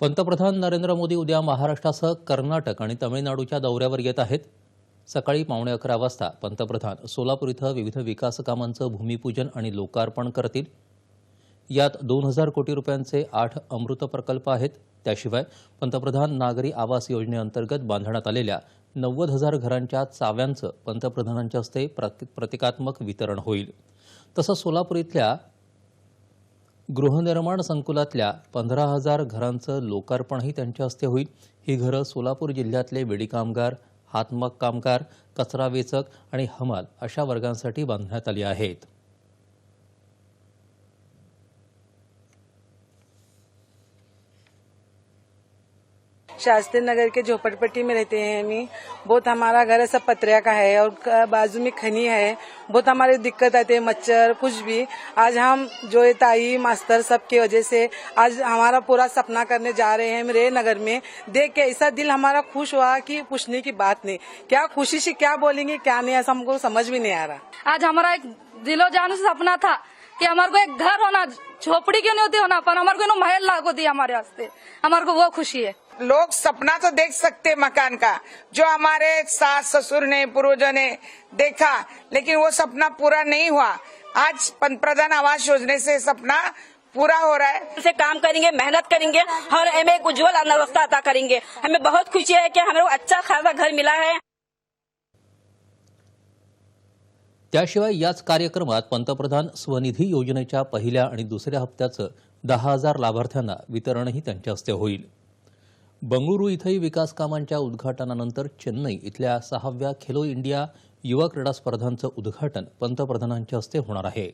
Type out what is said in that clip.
पंतप्रधान नरेंद्र मोदी उद्या महाराष्ट्रासह कर्नाटक आणि तमिळनाडूच्या दौऱ्यावर येत आहेत. सकाळी पावणे अकरा वाजता पंतप्रधान सोलापूर इथं विविध विकास कामांचं भूमिपूजन आणि लोकार्पण करतील. यात दोन हजार कोटी रुपयांचे आठ अमृत प्रकल्प आहेत. त्याशिवाय पंतप्रधान नागरी आवास योजनेअंतर्गत बांधण्यात आलेल्या नव्वद हजार घरांच्या चाव्यांचं पंतप्रधानांच्या हस्ते प्रतिकात्मक वितरण होईल. तसंच सोलापूर इथल्या गृहनिर्माण संकुलातल्या पंधरा हजार घरांचं लोकार्पणही त्यांच्या हस्ते होईल. ही घरं सोलापूर जिल्ह्यातले वेडी कामगार हातमाग कामगार कचरा वेचक आणि हमाल अशा वर्गांसाठी बांधण्यात आली आहेत. शास्त्री नगर के झोपड़पट्टी में रहते हैं हमें। बहुत हमारा घर सब पतरिया का है और बाजू में खनी है। बहुत हमारे दिक्कत आते है, मच्छर, कुछ भी। आज हम, जो ये ताई मास्टर सब की वजह से आज हमारा पूरा सपना करने जा रहे हैं मेरे नगर में। देख के ऐसा दिल हमारा खुश हुआ कि पूछने की बात नहीं। क्या खुशी से क्या बोलेंगे, क्या नहीं, ऐसा हमको समझ भी नहीं आ रहा। आज हमारा एक दिलो जान सपना था। कि हमारे को एक घर होना झोपड़ी क्यों नहीं होती होना? पर हमारे को महल लागू दी हमारे वास्ते। हमारे को वो खुशी है। लोग सपना तो देख सकते मकान का। जो हमारे सास ससुर ने पूर्वजों ने देखा लेकिन वो सपना पूरा नहीं हुआ। आज पंतप्रधान आवास योजना से सपना पूरा हो रहा है। से काम करेंगे मेहनत करेंगे और हमें एक उज्जवल अवस्था अता करेंगे। हमें बहुत खुशी है कि हमें अच्छा खासा घर मिला है। त्याशिवाय याच कार्यक्रमात पंतप्रधान स्वनिधी योजनेच्या पहिल्या आणि दुसऱ्या हप्त्याचं दहा हजार लाभार्थ्यांना वितरणही त्यांच्या हस्ते होईल. बंगळुरू इथंही विकास कामांच्या उद्घाटनानंतर चेन्नई इथल्या सहाव्या खेलो इंडिया युवा क्रीडा स्पर्धांचं उद्घाटन पंतप्रधानांच्या हस्ते होणार आहे.